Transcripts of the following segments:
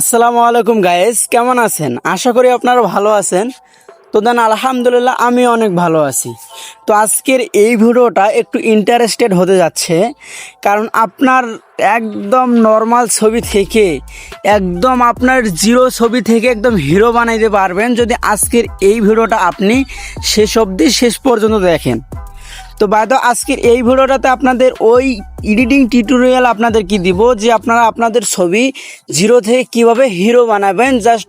আসসালামু আলাইকুম গায়েস কেমন আছেন? আশা করি আপনারা ভালো আছেন। তো দেন, আলহামদুলিল্লাহ, আমি অনেক ভালো আছি। তো আজকের এই ভিডিওটা একটু ইন্টারেস্টেড হতে যাচ্ছে। কারণ আপনার একদম নর্মাল ছবি থেকে, একদম আপনার জিরো ছবি থেকে একদম হিরো বানাইতে পারবেন। যদি আজকের এই ভিডিওটা আপনি শেষ অবধি শেষ পর্যন্ত দেখেন। তো বাদ আজকের এই ভিডিওটাতে আপনাদের ওই এডিটিং টিউটোরিয়াল আপনাদের কি দিব? যে আপনারা আপনাদের ছবি জিরো থেকে কীভাবে হিরো বানাবেন? জাস্ট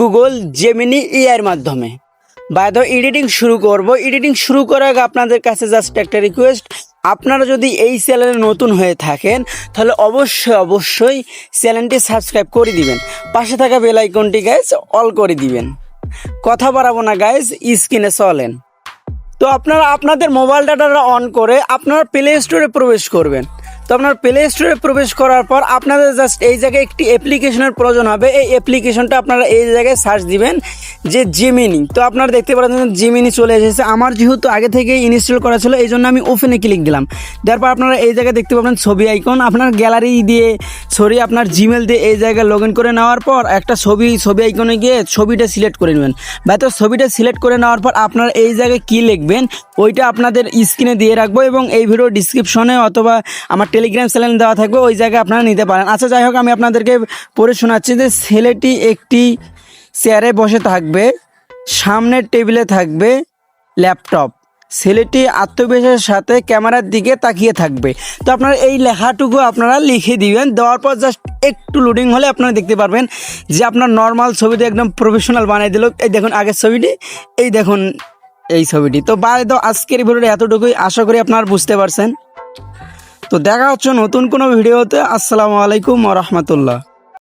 গুগল জেমিনি এআইয়ের মাধ্যমে। বাদ এডিটিং শুরু করব। এডিটিং শুরু করার আগে আপনাদের কাছে জাস্ট একটা রিকোয়েস্ট আপনারা যদি এই চ্যানেলে নতুন হয়ে থাকেন, তাহলে অবশ্যই অবশ্যই চ্যানেলটি সাবস্ক্রাইব করে দিবেন। পাশে থাকা বেল আইকনটি গাইজ অল করে দিবেন। কথা বাড়াবো না গাইজ স্ক্রিনে চলেন। তো আপনারা আপনাদের মোবাইল ডাটাটা অন করে আপনারা প্লে স্টোরে প্রবেশ করবেন। তো আপনার প্লে স্টোরে প্রবেশ করার পর আপনাদের জাস্ট এই জায়গায় একটি অ্যাপ্লিকেশনের প্রয়োজন হবে। এই অ্যাপ্লিকেশনটা আপনারা এই জায়গায় সার্চ দিবেন যে জিমিনি তো আপনারা দেখতে পাচ্ছেন জিমিনি চলে এসেছে। আমার যেহেতু আগে থেকে ইনস্টল করা ছিল এই জন্য আমি ওপেনে ক্লিক দিলাম। তারপর আপনারা এই জায়গায় দেখতে পাবেন ছবি আইকন আপনার গ্যালারি দিয়ে সরি আপনার জিমেল দিয়ে এই জায়গায় লগ ইন করে নেওয়ার পর একটা ছবি ছবি আইকনে গিয়ে ছবিটা সিলেক্ট করে নেবেন। বা তো ছবিটা সিলেক্ট করে নেওয়ার পর আপনার এই জায়গায় কী লিখবেন, ওইটা আপনাদের স্ক্রিনে দিয়ে রাখব এবং এই ভিডিও ডিসক্রিপশনে অথবা আমার টেলিগ্রাম চ্যানেল দেওয়া থাকবে, ওই জায়গায় আপনারা নিতে পারেন। আচ্ছা যাই হোক, আমি আপনাদেরকে পড়ে শোনাচ্ছি যে ছেলেটি একটি চেয়ারে বসে থাকবে, সামনের টেবিলে থাকবে ল্যাপটপ ছেলেটি আত্মবিশ্বাসের সাথে ক্যামেরার দিকে তাকিয়ে থাকবে। তো আপনারা এই লেখাটুকু আপনারা লিখে দিবেন, দেওয়ার পর জাস্ট একটু লোডিং হলে আপনারা দেখতে পারবেন যে আপনার নর্মাল ছবিতে একদম প্রফেশনাল বানিয়ে দিল। এই দেখুন, আগের ছবিটি, এই দেখুন, এই ছবিটি। তো বাই তো আজকের ভিডিওটা এতটুকুই। আশা করি আপনারা বুঝতে পারছেন। তো দেখা হচ্ছে নতুন কোনো ভিডিওতে। আসসালামু আলাইকুম রহমতুল্লাহ।